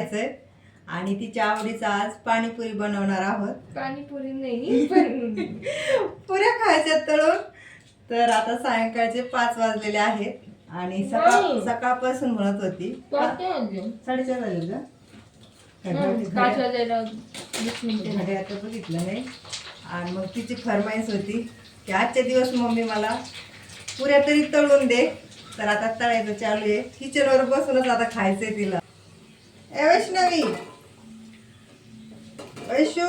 कोट्याला जायचंय आणि तिच्या आवडीचा आज पाणीपुरी बनवणार आहोत. पाणीपुरी नाही पण पुऱ्या खायच्या तळून. तर आता सायंकाळचे पाच वाजलेले आहेत. आणि सकाळ नाही. सकाळपासून म्हणत होती. साडेचार झाले का? हं, पाच वाजायला वीस मिनिटं. घड्याळ आता बघितलं नाही. आणि मग तिची फरमाईश होती की आजचे दिवस मम्मी मला पुऱ्या तरी तळून दे. तर आता तळायचं चालू आहे. किचनवर बसूनच आता खायचंय तिला. ए वैष्णवी. वैशू.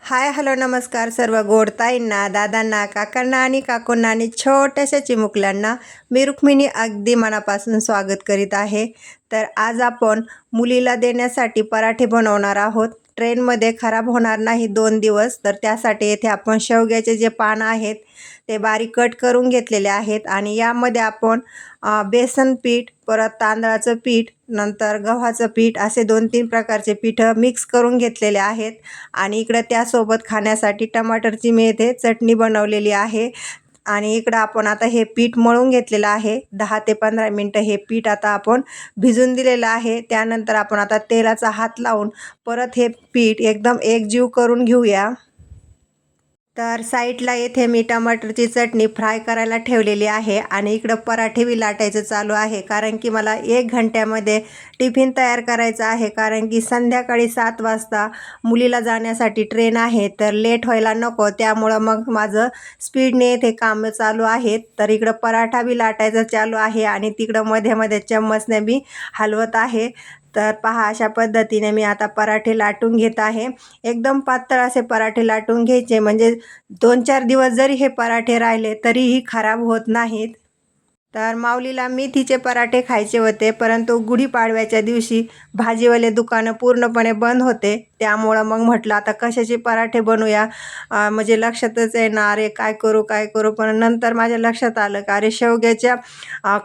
हाय हॅलो नमस्कार सर्व गोडताईंना दादांना काकांना आणि काकूंना आणि छोट्याशा चिमुकल्यांना मी रुक्मिणी अगदी मनापासून स्वागत करीत आहे. तर आज आपण मुलीला देण्यासाठी पराठे बनवणार आहोत. ट्रेनमध्ये खराब होणार नाही दोन दिवस तर त्यासाठी येथे आपण शेवग्याचे जे पानं आहेत ते बारीक कट करून घेतलेले आहेत आणि यामध्ये आपण बेसन पीठ परत तांदळाचं पीठ नंतर गव्हाचं पीठ असे दोन तीन प्रकारचे पीठं मिक्स करून घेतलेले आहेत. आणि इकडं त्यासोबत खाण्यासाठी टमाटरची मी येथे चटणी बनवलेली आहे. आणि इकडं आपण आता हे पीठ मळून घेतलेलं आहे. दहा ते पंधरा मिनटं हे पीठ आता आपण भिजून दिलेलं आहे. त्यानंतर आपण आता तेलाचा हात लावून परत हे पीठ एकदम एकजीव करून घेऊया. तर साईडला येथे मी टमाटरची चटणी फ्राय करायला ठेवलेली आहे आणि इकडं पराठे बी लाटायचं चालू आहे कारण की मला एक घंट्यामध्ये टिफिन तयार करायचा आहे कारण की संध्याकाळी सात वाजता मुलीला जाण्यासाठी ट्रेन आहे तर लेट व्हायला नको त्यामुळं मग माझं स्पीडने येथे कामं चालू आहेत तर इकडं पराठा बी लाटायचं चालू आहे आणि तिकडं मध्ये मध्ये चम्मचने बी हलवत आहे. तर पहा अशा पद्धतीने मी आता पराठे लाटून घेत आहे. एकदम पातळ असे पराठे लाटून घ्यायचे. म्हणजे दोन चार दिवस जरी हे पराठे राहिले तरीही खराब होत नाहीत. तर माऊलीला मेथीचे पराठे खायचे होते परंतु गुढीपाडव्याच्या दिवशी भाजीवाले दुकानं पूर्णपणे बंद होते. त्यामुळं मग म्हटलं आता कशाचे पराठे बनवूया म्हणजे लक्षातच येणार अरे काय करू काय करू? पण नंतर माझ्या लक्षात आलं का अरे शेवग्याच्या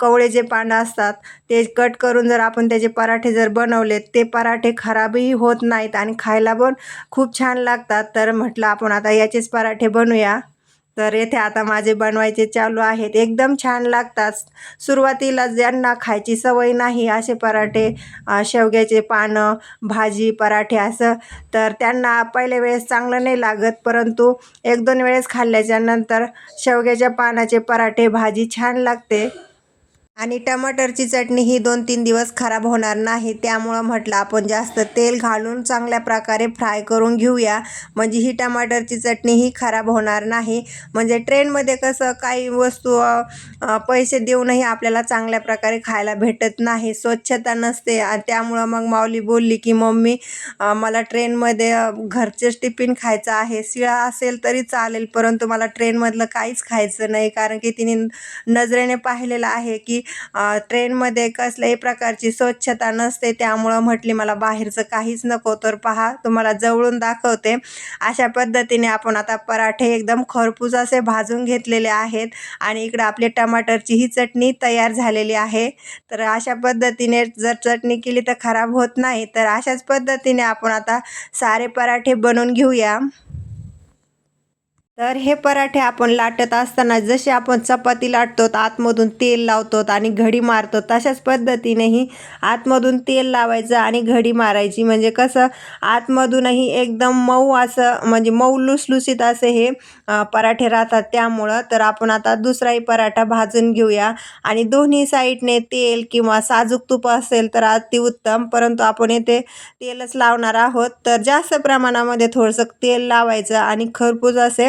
कवळे जे पानं असतात ते कट करून जर आपण त्याचे पराठे जर बनवले ते पराठे खराबही होत नाहीत आणि खायला पण खूप छान लागतात. तर म्हटलं आपण आता याचेच पराठे बनवूया तर येथे आता माझे बनवायचे चालू आहेत. एकदम छान लागतात. सुरुवातीला ज्यांना खायची सवय नाही असे पराठे शेवग्याचे पानं भाजी पराठे असं तर त्यांना पहिल्या वेळेस चांगलं नाही लागत. परंतु एक दोन वेळेस खाल्ल्याच्या नंतर शेवग्याच्या पानाचे पराठे भाजी छान लागते. आणि टमाटरची चटणी ही दोन तीन दिवस खराब होणार नाही. त्यामुळं म्हटलं आपण जास्त तेल घालून चांगल्या प्रकारे फ्राय करून घेऊया. म्हणजे ही टमाटरची चटणी ही खराब होणार नाही. म्हणजे ट्रेनमध्ये कसं काही वस्तू पैसे देऊनही आपल्याला चांगल्या प्रकारे खायला भेटत नाही. स्वच्छता नसते. त्यामुळं मग माऊली बोलली की मम्मी मला ट्रेनमध्ये घरचेच टिफिन खायचं आहे. शिळा असेल तरी चालेल परंतु मला ट्रेनमधलं काहीच खायचं नाही. कारण की तिने नजरेने पाहिलेलं आहे की ट्रेनमध्ये कसल्याही प्रकारची स्वच्छता नसते त्यामुळं म्हटली मला बाहेरचं काहीच नको. तर पहा तुम्हाला जवळून दाखवते. अशा पद्धतीने आपण आता पराठे एकदम खरपूस असे भाजून घेतलेले आहेत आणि इकडं आपली टमाटरची ही चटणी तयार झालेली आहे. तर अशा पद्धतीने जर चटणी केली तर खराब होत नाही. तर अशाच पद्धतीने आपण आता सारे पराठे बनवून घेऊया. तर हे पराठे आपण लाटत असताना जसे आपण चपाती लाटतो आतमधून तेल लावतो आणि घडी मारतो तशाच पद्धतीनेही आतमधून तेल लावायचं आणि घडी मारायची. म्हणजे कसं आतमधूनही एकदम मऊ असं म्हणजे मऊ लुसलुसीत असे हे पराठे राहतात. त्यामुळं तर आपण आता दुसराही पराठा भाजून घेऊया. आणि दोन्ही साईडने तेल किंवा साजूक तूप असेल तर अतिउत्तम परंतु आपण येथे तेलच लावणार आहोत. तर जास्त प्रमाणामध्ये थोडंसं तेल लावायचं आणि खरपूस असे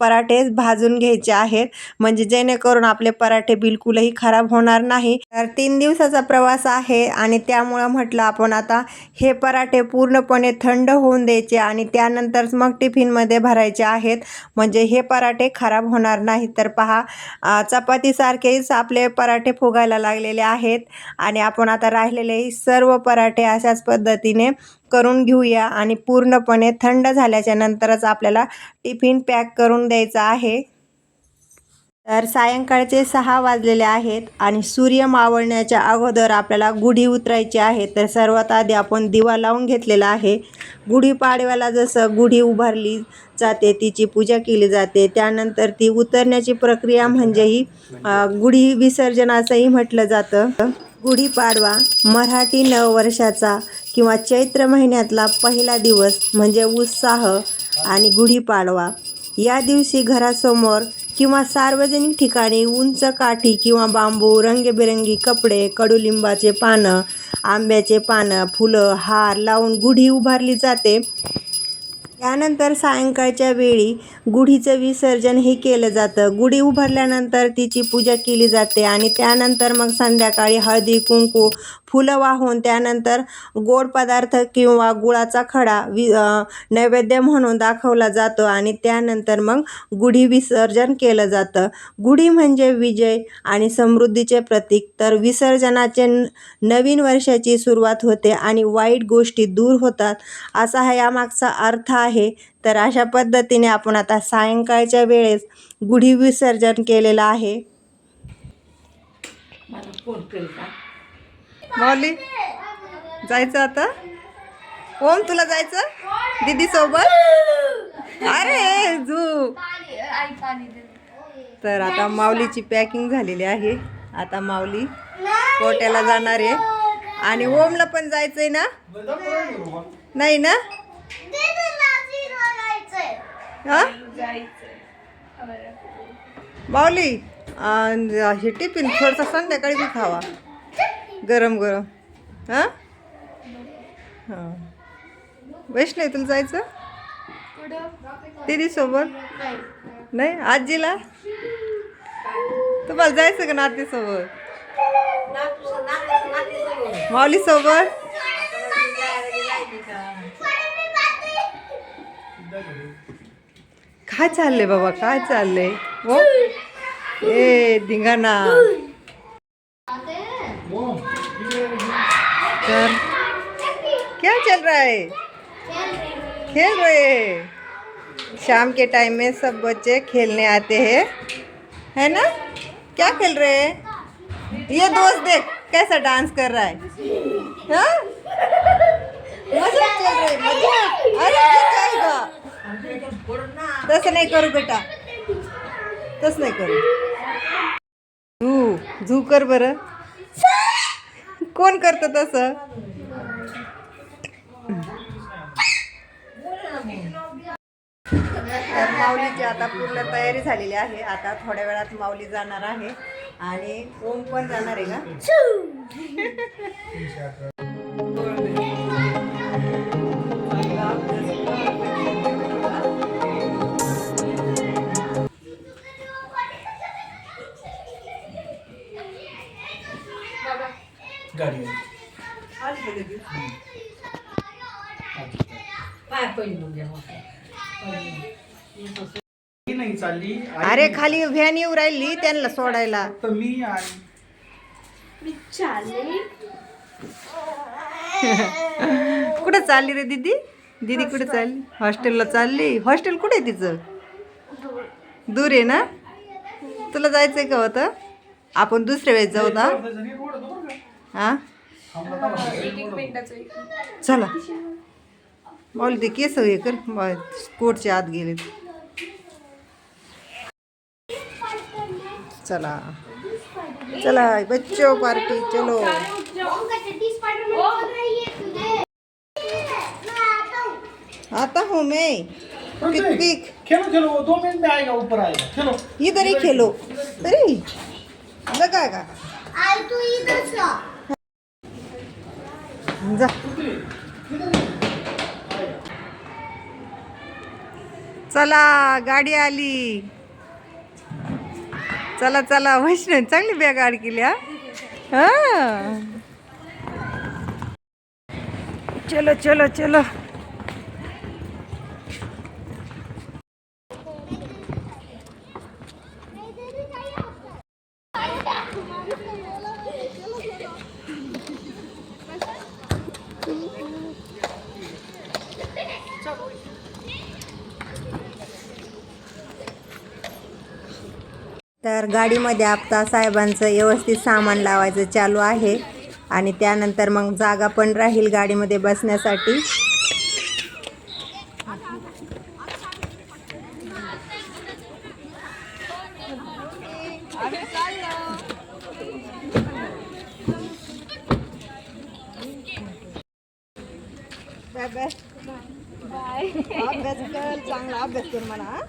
पराठे भाजून घ्यायचे आहेत. म्हणजे जेणेकरून आपले पराठे बिलकुलही खराब होणार नाही. तर तीन दिवसाचा प्रवास आहे आणि त्यामुळं म्हटलं आपण आता हे पराठे पूर्णपणे थंड होऊन द्यायचे आणि त्यानंतर मग टिफिनमध्ये भरायचे आहेत. म्हणजे हे पराठे खराब होणार नाही. तर पहा चपातीसारखेच आपले पराठे फुगायला लागलेले आहेत. आणि आपण आता राहिलेले सर्व पराठे अशाच पद्धतीने करून घेऊया आणि पूर्णपणे थंड झाल्याच्या नंतरच आपल्याला टिफिन पॅक करून द्यायचा आहे. तर सायंकाळचे सहा वाजलेले आहेत आणि सूर्य मावळण्याच्या अगोदर आपल्याला गुढी उतरायची आहे. तर सर्वात आधी आपण दिवा लावून घेतलेला आहे. गुढीपाडव्याला जसं गुढी उभारली जाते तिची पूजा केली जाते. त्यानंतर ती उतरण्याची प्रक्रिया म्हणजे ही गुढी विसर्जन असंही म्हटलं जातं. गुढीपाडवा मराठी नववर्षाचा किंवा चैत्र महिन्यातला पहिला दिवस म्हणजे उत्साह आणि गुढीपाडवा या दिवशी घरासमोर किंवा सार्वजनिक ठिकाणी उंच काठी किंवा बांबू रंगीबेरंगी कपडे कडुलिंबाचे पानं आंब्याचे पानं फुलं हार लावून गुढी उभारली जाते. त्यानंतर सायंकाळच्या वेळी गुढीचं विसर्जन हे केलं जातं. गुढी उभारल्यानंतर तिची पूजा केली जाते आणि त्यानंतर मग संध्याकाळी हळदी कुंकू फुलं वाहून त्यानंतर गोड पदार्थ किंवा गुळाचा खडा वि नैवेद्य म्हणून दाखवला जातो आणि त्यानंतर मग गुढी विसर्जन केलं जातं. गुढी म्हणजे विजय आणि समृद्धीचे प्रतीक. तर विसर्जनाचे न- नवीन वर्षाची सुरुवात होते आणि वाईट गोष्टी दूर होतात असा हा यामागचा अर्थ आहे. तर अशा पद्धतीने आपण आता सायंकाळच्या वेळेस गुढी विसर्जन केलेलं आहे. मला जायचं आता? ओम तुला जायचं? दीदी सोबत? अरे झू आई पाणी दे तर आता माऊलीची पॅकिंग झालेली आहे. आता माऊली कोट्याला जाणार आहे. आणि ओमला पण जायचंय ना? नाही ना? हा? माऊली अं, हे टिफिन थोडंसं संध्याकाळी बी खावा. गरम गरम. हां? हां. वैष्णवी तुला जायचं? दीदी सोबत नाही? आजीला? तुम्हाला जायचं का नातीसोबत? माऊली सोबत काय चाललंय बाबा काय चाललंय हो ए धिंगाणा तर क्या चल रहा है? खेल रहे हैं। शाम के टाइम में सब बच्चे खेलने आते हैं। है ना? क्या खेल रहे हैं? ये दोस्त देख कैसा डांस कर रहा है? हाँ? मज़ा चल रही मज़ा। अरे जाएगा तसं नाही करू बेटा. तसं नाही करू. झू झू कर बरं. कोण करतं तसं? तर माऊलीची आता पूर्ण तयारी झालेली आहे. आता थोड्या वेळात माऊली जाणार आहे आणि ओम पण जाणार आहे का? गाडी ही नाही चालली. आई अरे खाली व्हॅन येऊ राहिली त्यांना सोडायला. फक्त मी आणि कुठे चालली रे दीदी? दीदी कुठे चालली? हॉस्टेलला चालली. हॉस्टेल कुठे आहे तिचं? दूर आहे ना? तुला जायचंय का होतं? आपण दुसऱ्या वेळेस जाऊ ना? हा? चला. माऊली ते केस हे कर. कोटच्या आत गेले. चला. चला बच्चो पार्टी चलो. आता हूँ मैं. पिक पिक खेलो चलो वो दो मिनट में आएगा ऊपर आएगा. चलो इधर ही खेलो. अरे. लगाएगा जा. चला गाडी आली. चला चला. वैष्णव चांगली बॅग केली हा? हा. चलो चलो चलो. तर गाडीमध्ये आपता साहेबांचं व्यवस्थित सामान लावायचं चालू आहे. आणि त्यानंतर मग जागा पण राहील गाडीमध्ये बसण्यासाठी. चांगला अभ्यास कर म्हणा.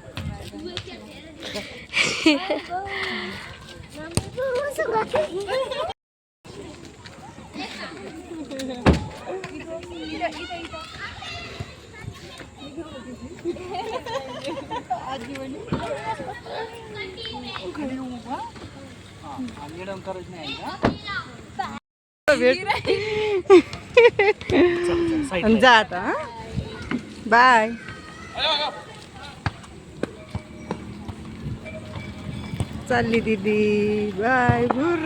जा आता बाय चालली दीदी बाय भूर